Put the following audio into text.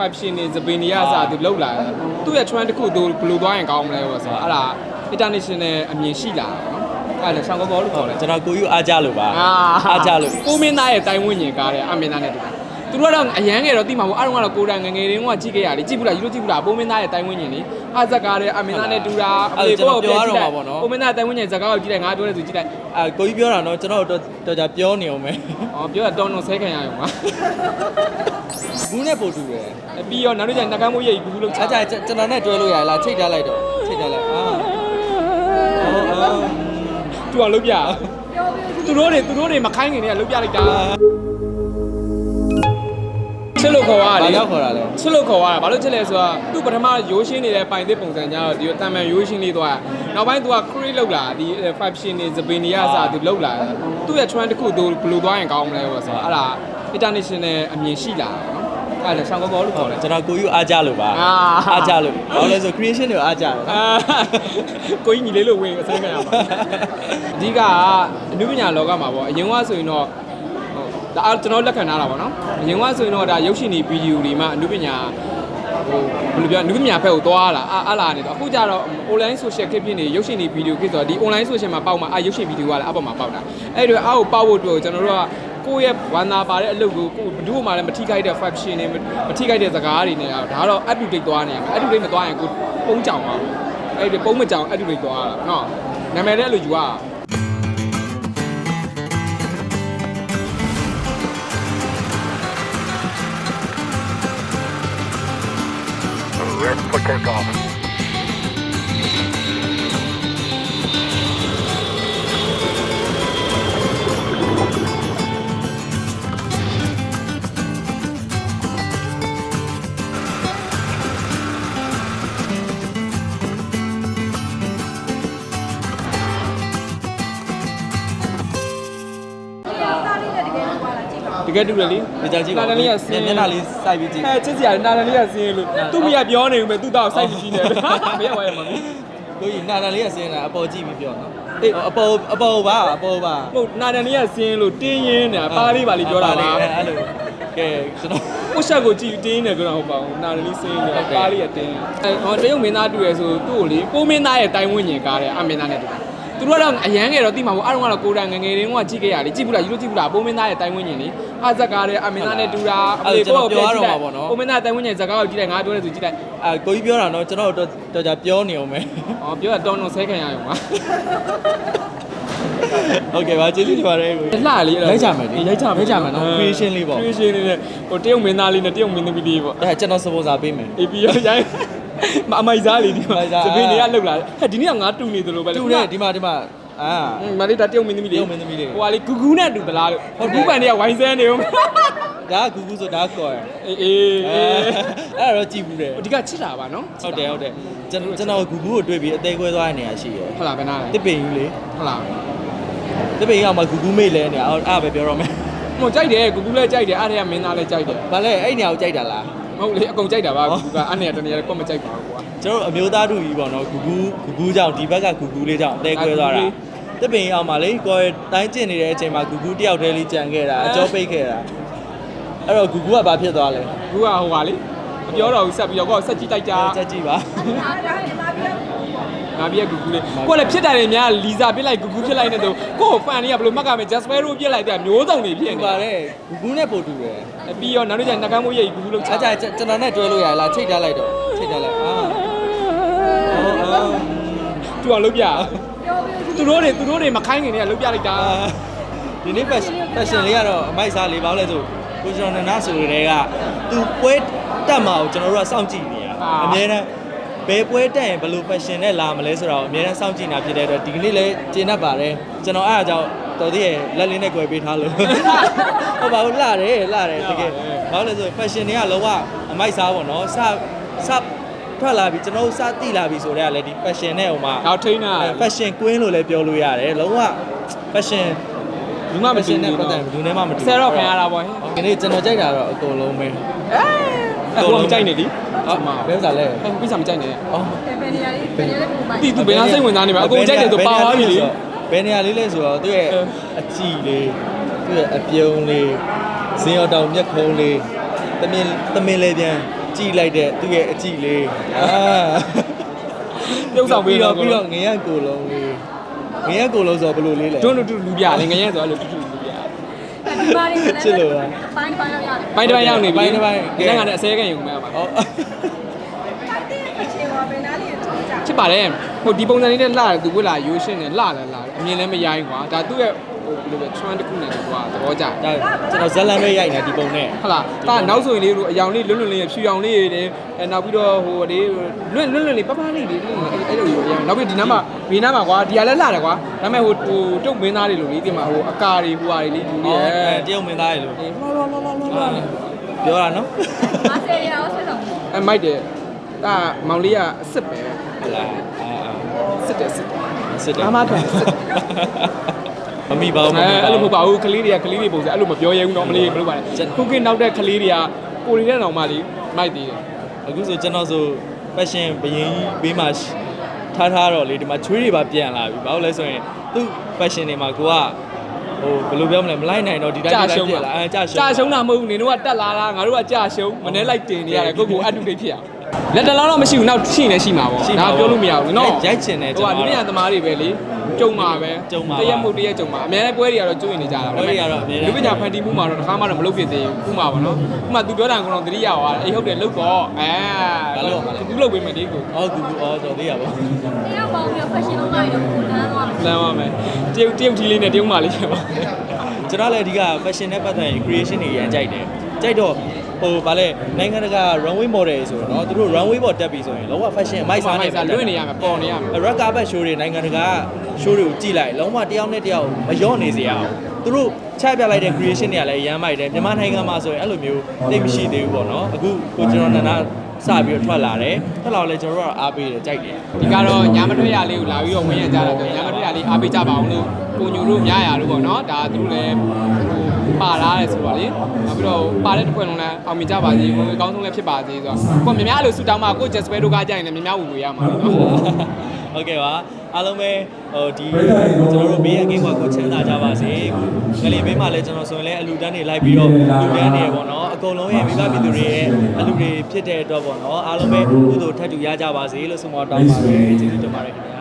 five ရှင်နေစပင်နီယာစာသူလောက်လာတယ်သူ့ရဲ့ trend တစ်ခုသူဘယ်လိုသွားရင်ကောင်းမလဲပေါ့ဆိုတော့အဲ့ဒါ international အမြင်ရှိလာတာနော်အဲ့ဒါဆောင်းကောကောလို့ခေါ်တယ်ကျွန်တော်ကိုယူအားကြလို့ပါအာအားကြလို့ကိုမင်းသားရဲ့တိုင်ဝင်းညင်ကားတဲ့အမင်းသားနဲ့တူတာသူတို့ကတော့အရန်ငယ်တော့တိမှာပေါ့အားလုံးကတော့ကိုယ်တိုင်ငယ်ငယ်လေးကကြည့်ခဲ့ရတယ်ကြည့်ဘူးလားယူလို့ကြည့်ဘူးလားပိုးမင်းသားရဲ့တိုင်ဝင်းညင်လေအားဇက်ကားတဲ့အမင်းသားနဲ့တူတာပိုးမင်းသားတိုင်ဝင်းညင်ဇက်ကားကိုကြည့်လိုက်ငါပြောတယ်သူကြည့်လိုက်အဲကိုကြီးပြောတာနော်ကျွန်တော်တို့တော်တော်ကြာပြောနေအောင်မယ်ဟောပြောတာတောင်းတော့ဆဲခံရရုံပါ ဘူးနဲ့ပို့တူတယ်ပြီးရောနောက်နေ့ကျနှကမ်းမိုးရိပ်ဘူးလို့ချအားကြကျွန်တော်နဲ့တွဲလို့ရလားချိတ်ထားလိုက်တော့ချိတ်ထားလိုက်အာအော်အော်သူအောင်လုပ်ပြသူတို့တွေသူတို့တွေမခိုင်းခင်တည်းကလုပ်ပြလိုက်တာချစ်လို့ခေါ်ရဘာလေရောက်ခေါ်တာလဲချစ်လို့ခေါ်ရတာဘာလို့ချစ်လဲဆိုတော့သူပထမရိုးရှင်းနေတဲ့ပိုင်သစ်ပုံစံကြတော့ဒီတန်မန်ရိုးရှင်းလေးသွားနောက်ပိုင်းသူက create လောက်လာဒီ5ရှင်နေစပင်နီယာစာသူလောက်လာသူ့ရဲ့ trend တစ်ခုသူဘယ်လိုသွားရင်ကောင်းမလဲပေါ့ဆိုတော့အဲ့ဒါ international အမြင်ရှိလာတာနော် အဲ့ဒါဆောင်းကောကောလို့ခေါ်တယ် ကျွန်တော်ကိုယူအားကြလို့ပါအာ အားကြလို့ဘာလို့လဲဆို creation တွေအားကြတယ်အာကိုကြီးညီလေးလို့ဝင်အစဲခံရပါအဓိကအနုပညာလောကမှာပေါ့အရင်ကဆိုရင်တော့ဟိုဒါအားကျွန်တော်လက်ခံထားတာပေါ့နော်အရင်ကဆိုရင်တော့ဒါရုပ်ရှင်တွေဗီဒီယိုတွေမှာအနုပညာဟိုဘယ်လိုပြောအနုပညာဘက်ကိုသွားလာအာအလာနေတော့အခုကျတော့ online social clip ဖြစ်နေရုပ်ရှင်တွေဗီဒီယိုဖြစ်ဆိုတော့ဒီ online social မှာပေါက်မှာအာရုပ်ရှင်ဗီဒီယိုကလည်းအပေါ်မှာပေါက်တာအဲ့တော့အောက်ကိုပေါက်ဖို့အတွက်ကျွန်တော်တို့က ကိုယ့်ရဲ့ဝန္တာပါတဲ့အလုပ်ကိုကိုယ်ဘယ်သူမှလည်းမထိခိုက်တဲ့ function တွေမထိခိုက်တဲ့စကားတွေနဲ့ဒါကတော့ up to date သွားနေရမယ် up to date မသွားရင်ကိုပုံကြောင်ပါဘူးအဲ့ဒီပုံမကြောင်အဲ့ဒီတွေသွားတာနော်နာမည်လည်းအဲ့လိုယူရတာ Ready for takeoff. ကယ်တူတယ်လေဒီကြကြည့်ပါနာတန်လေးကဆမျင်းက်မျက်နှာလေးစိုက်ပြီးကြည့်ဟဲ့ချစ်စရာနာတန်လေးကဆင်းလို့သူ့မိကပြောနေဦးမယ်သူ့တော့စိုက်ကြည့်နေတယ်ဘယ်ရောက်ရမှာလဲကိုကြီးနာတန်လေးကစင်းတာအပေါ်ကြည့်ပြီးပြောနော်အေးအပေါ်အပေါ်ပါအပေါ်ပါဟုတ်နာတန်လေးကဆင်းလို့တင်းရင်းနေတာပါလေးပါလေးပြောတာပါအဲ့လိုကဲကျွန်တော်ကိုရှက်ကိုကြည့်တင်းနေကြတော့ဟုတ်ပါဘူးနာတန်လေးဆင်းနေတာပါလေးကတင်းအဲဟောတရုတ်မင်းသားတူရယ်ဆိုသူ့ကိုလေပိုးမင်းသားရဲ့တိုင်ဝင်းညင်ကားတဲ့အမင်းသားနဲ့တူ သူတို့ကတော့အရန်ငယ်တော့တိမှာပေါ့အားလုံးကတော့ကိုယ်တိုင်ငယ်ငယ်လေးကကြည့်ခဲ့ရတယ်ကြည့်ဘူးလားယူလို့ကြည့်ဘူးလားပိုးမင်းသားရဲ့တိုင်ဝင်းညင်လေအားဇက်ကားတဲ့အမင်းသားနဲ့တူတာပိုးမင်းသားတိုင်ဝင်းညင်ဇက်ကားကိုကြည့်လိုက်ငါပြောတယ်သူကြည့်လိုက်အဲကိုကြီးပြောတာနော်ကျွန်တော်တို့တော်ကြာပြောနေအောင်မယ်อ๋อပြောတာတောင်းတော့ဆဲခံရရုံပါဟုတ်ကဲ့ပါကျေးဇူးတင်ပါတယ်ကိုကြီးလှလေးရိုက်ကြမယ်လေရိုက်ကြမယ်ရိုက်ကြမယ်နော် creation လေးပေါ့ creation လေးနဲ့ဟိုတရုတ်မင်းသားလေးနဲ့တရုတ်မင်းသမီးလေးပေါ့အဲကျွန်တော်စပွန်ဆာပေးမယ်အေးပြီးရောရိုက်မ အမိုက်စားလေးဒီမှာအမိုက်စားစပင်းတွေကလှုပ်လာတယ်ဟဲ့ဒီနေ့ကငါတူနေသလိုပဲလေတူတယ်ဒီမှာဒီမှာအာဟွန်းမလေးတာတရုတ်မင်းသမီးလေးတရုတ်မင်းသမီးလေးဟိုကလေဂူဂူနဲ့တူသလားလို့ဟုတ်ဂူတယ်ပန်တွေကဝိုင်းဆဲနေဦးဒါကဂူဂူဆိုဒါကော်ရအေးအေးအဲအေးအဲ့တော့ကြည့်ဘူးတယ်ဒီကချစ်တာပါနော်ဟုတ်တယ်ဟုတ်တယ်ကျွန်တော်ကျွန်တော်ဂူဂူကိုတွေ့ပြီးအသေးခွဲသွားတဲ့နေရာရှိရယ်ဟုတ်လားဘယ်နာလဲတစ်ပင်ကြီးလေဟုတ်လားတစ်ပင်ကြီးကမှဂူဂူမိတ်လဲနေအဲ့အဲ့ပဲပြောတော့မယ်ဟိုကြိုက်တယ်ဂူဂူလည်းကြိုက်တယ်အားတွေကမင်းသားလည်းကြိုက်တယ်ဘာလဲအဲ့နေရာကိုကြိုက်တာလား မဟုတ်လေအကုန်ကြိုက်တာပါဟောဂူကအနဲ့တနေရာလည်းကောမကြိုက်ပါဘူးကွာကျွန်တော်တို့အမျိုးသားတို့ကြီးပေါ့နော်ဂူဂူဂူဂူကြောင့်ဒီဘက်ကဂူဂူလေးကြောင့်အသေးခွဲသွားဂူဂူတာလေးတစ်ပင်ကြီးအောင်ပါလေကိုယ်တိုင်းကျင်နေတဲ့အချိန်မှာဂူဂူတယောက်တည်းလေးကြံခဲ့တာအကျော်ပိတ်ခဲ့တာအဲ့တော့ဂူဂူကဘာဖြစ်သွားလဲဂူကဟိုပါလေမပြောတော့ဘူးဆက်ပြီးတော့ကိုယ်ဆက်ကြည့်တိုက်ကြကြက်ကြည့်ပါ ငါပြည့်ဂူဂူလေးကိုယ်လည်းဖြစ်တယ်လေများလီဇာပြစ်လိုက်ဂူဂူဖြစ်လိုက်နေတော့ကိုယ့်ဖန်လေးကဘယ်လိုမှတ်ကမယ်ဂျက်စပဲရိုပြစ်လိုက်တဲ့မျိုးစုံတွေဖြစ်ဒီနေပါတယ်ဂူဂူနဲ့ပို့တူတယ်ပြီးရောနောက်နေ့ကျနှကမ်းမိုးရိပ်ဂူဂူလို့ချအားကြကျွန်တော်နဲ့တွဲလို့ရလားချိတ်ထားလိုက်တော့ချိတ်ထားလိုက်အာအော်အော်သူအောင်လုပ်ပြသူတို့တွေသူတို့တွေမခိုင်းခင်တည်းကလုပ်ပြလိုက်တာအာဒီနေ့ fashion fashion လေးကတော့အမိုက်စားလေးပါလဲဆိုကိုကျွန်တော်နနာဆိုတဲ့ကသူပွဲတက်မှာကိုကျွန်တော်တို့ကစောင့်ကြည့်နေရအများနဲ့ ဘယ်ပွဲတက်ရင်ဘယ်လို fashion နဲ့လာမလဲဆိုတော့အများနဲ့စောင့်ကြည့်နေတာဖြစ်တဲ့အတွက်ဒီကနေ့လည်းကျင်းတတ်ပါတယ်ကျွန်တော်အားအကြောင်းတော်သေးရဲ့လက်လေးနဲ့꿰ပေးထားလို့ဟုတ်ပါဘူးလှတယ်လှတယ်တကယ်ဘာလို့လဲဆို fashion တွေကလောကအမိုက်စားပေါ့နော်စစထွက်လာပြီကျွန်တော်တို့စတိလာပြီဆိုတော့လည်းဒီ fashion နဲ့ဟိုမှာတော့ထိန်းတာ fashion queen လို့လည်းပြောလို့ရတယ်လုံးဝ fashion ဘူးမှမသိ fashion နဲ့ဘူးပတ်သက်ဘူးနဲ့မှမတူဆယ်တော့ခံရတာပေါ့ဟဲ့ဒီနေ့ကျွန်တော်ကြိုက်တာတော့အကုန်လုံးပဲအဲ့ ဟိုမကြိုက်နေလीဟုတ်ဘယ်ဥစ္စာလဲအဲ့ဟိုပြဿနာမကြိုက်နေအော်တီသူဘယ်နာစိတ်ဝင်စားနေမှာအကုန်ကြိုက်တယ်ဆိုပါသွားပြီလေဘယ်နေရာလေးလဲဆိုတော့သူ့ရဲ့အဲအကြည့်လေးသူ့ရဲ့အပြုံးလေးဇင်းရောင်တောင်မျက်ခုံးလေးတမင်တမင်လေးပြန်ကြည်လိုက်တဲ့သူ့ရဲ့အကြည့်လေးအာပြုတ်ဆောင်ပေးတော့ပြီးတော့ငရံကိုလုံးလေးငရံကိုလုံးဆိုတော့ဘယ်လိုလေးလဲတွန်းလို့တူလူပြလေငရဲဆိုအဲ့လိုတူတူလူပြ ဒီပါရီလည်းချစ်လို့လားပိုင်းပိုင်းရောက်ရတယ်ပိုင်းတစ်ပိုင်းရောက်နေပြီပိုင်းတစ်ပိုင်းဒီကလည်းအစဲကန်ယူမယ်ပါဟောအချင်းပါဘယ်နားလေးတော့ကြာချစ်ပါတယ်ဟိုဒီပုံစံလေးနဲ့လှတယ်သူဝစ်လာရိုးရှင်းတယ်လှတယ်လှတယ်အမြင်လည်းမရိုင်းကွာဒါသူ့ရဲ့ ဟိုဘယ်လိုပဲ trend တစ်ခုနဲ့ကွာသဘောကျတယ်ဒါကျွန်တော်ဇက်လန်ပဲရိုက်နေဒီပုံနဲ့ဟုတ်လားဒါနောက်ဆိုရင်လေးတို့အယောင်လေးလွတ်လွတ်လေးဖြူရောင်လေးတွေတယ်အဲနောက်ပြီးတော့ဟိုလေးလွတ်လွတ်လွတ်လေးပပလေးလေးအဲ့အဲ့လိုမျိုးအယောင်နောက်ပြီးဒီနားမှာဘေးနားမှာကွာဒီကလည်းလှတယ်ကွာဒါပေမဲ့ဟိုဟိုတုတ်မင်းသားတွေလိုလေးဒီမှာဟိုအကာတွေဟိုဟာတွေလေးလူတွေဟောရဲ့တရုတ်မင်းသားရေလို့အေးလှလှလှလှလှပြောတာနော်မဆယ်ရအောင်ဆက်တော့အဲမိုက်တယ်ဒါမောင်လေးကအစ်စ်ပဲဟလာအာစစ်တယ်စစ်တယ်အာစစ်တယ်အမထွက်စစ်တယ် မမိပါဘူးမအဲမိပါအဲ့လိုမဘူးဟုတ်ပါဘူးကလေးတွေကကလေးတွေပုံစံအဲ့လိုမပြောရဲဘူးတော့မလေးဘယ်လိုပါလဲခုကင်းနောက်တဲ့ကလေးတွေကကိုရီတဲ့တောင်မှလေမိုက်သေးတယ်အခုဆိုကျွန်တော်ဆို fashion ဘရင်ကြီးဘေးမှာထားထားတော့လေဒီမှာချွေးတွေပါပြန်လာပြီဘာလို့လဲဆိုရင်သူ့ fashion တွေမှာကိုကဟိုဘယ်လိုပြောမလဲမလိုက်နိုင်တော့ဒီတိုင်းကြာဒီရှုံးတိုင်းပြပါက်လာအဲကြာရှုံးကြာရှုံးတာမဟုတ်ဘူးနင်တို့ကတက်လာတာငါတို့ကကြာရှုံးမနေ့လိုက်တင်နေရတယ်ကိုကိုအတူတိတ်ဖြစ်အောင် လက်တလုံးတော့မရှိဘူးနောက်ရှိနေရှိမှာပေါ့ဒါပြောလို့မရဘူးနော်ရိုက်ချင်တယ်ဟိုကျွန်ကလူတော်မြသမားတွေပဲလေကြုံမှာပဲကြုံမှာပါတရက်မှုတ်တရက်ကြုံမှာအများနဲ့ပွဲတွေကတော့ကျွေးနေကြတာပွဲတွေကတော့အများကြီးလူပညာဖန်တီးမှုမှာတော့တစ်ခါမှတော့မလုပ်ဖြစ်သေးဘူးခုမှပါနော်ခုမှ तू ပြောတာကတော့သတိရသွားတယ်အေးဟုတ်တယ်လုတ်တော့အဲသူလုတ်ပေးမယ်ဒီကိုအော်ကူကူအော်တော်သေးရပါဘူးတယောက်ပေါင်းပြီး fashion လုံးလိုက်တော့ကိုလမ်းသွားလမ်းပါမယ်တရုတ်တရုတ်ကြီးလေးနဲ့တရုတ်မလေးချက်ပါကျွန်တော်လည်းအဓိက fashion နဲ့ပတ်သက်ရင် creation တွေရမ်းကြိုက်တယ် ကြိုက်တော့ဟိုဗာလဲနိုင်ငံတကာ runway model ဆိုတော့เนาะသူတို့ runway ပေါ်တက်ပြီဆိုရင်လောက fashion အမိုက်စားနေ လွင့်နေရမယ်ပေါ်နေရမယ် red carpet show တွေနိုင်ငံတကာ show တွေကိုကြည့်လိုက်လုံးဝတစ်ယောက်နဲ့တစ်ယောက်မလျော့နေစေရအောင်သူတို့ချပြလိုက်တဲ့ creation တွေကလည်းရမ်းမိုက်တယ်မြန်မာနိုင်ငံမှာဆိုရင်အဲ့လိုမျိုးသိပ်မရှိသေးဘူးပေါ့နော်အခုကိုကျွန်တော်နန္ဒ စပြီးတော့ထွက်လာတယ်ထွက်လာတော့လည်းကျွန်တော်တို့ကအားပေးတယ်ကြိုက်တယ်ဒီကတော့ညာမထွက်ရလေးကိုလာပြီးတော့ဝင်ရကြတာဆိုညာမထွက်ရလေးအားပေးကြပါအောင်လို့ကိုညိုတို့များရတို့ပေါ့နော်ဒါသူတို့လည်းပါလာတယ်ဆိုတော့လေနောက်ပြီးတော့ပါတဲ့တစ်ခွက်လုံးလည်းအောင်မြင်ကြပါစေကိုအကောင်းဆုံးလည်းဖြစ်ပါစေဆိုတော့ကိုမြများလို့ဆူတောင်းမှာကိုဂျက်စပဲတို့ကကြရင်လည်းမြများဝင်ဝင်ရမှာနော်ဟုတ်ကဲ့ပါအားလုံးပဲဟိုဒီကျွန်တော်တို့ဘေးရကင်းကွာကိုချမ်းသာကြပါစေငလီဘေးမှာလည်းကျွန်တော်ဆိုရင်လည်းအလူတန်းတွေလိုက်ပြီးတော့လူတန်းတွေပေါ့နော် အကုန်လုံးရဲ့မိဘပြည်သူတွေရဲ့အလူတွေဖြစ်တဲ့အတွက်ပေါ့နော်အားလုံးပဲကုသိုလ်ထပ်တူရကြပါစေလို့ဆုမတောင်းပါတယ်ကျေးဇူးတင်ပါတယ်ခင်ဗျာ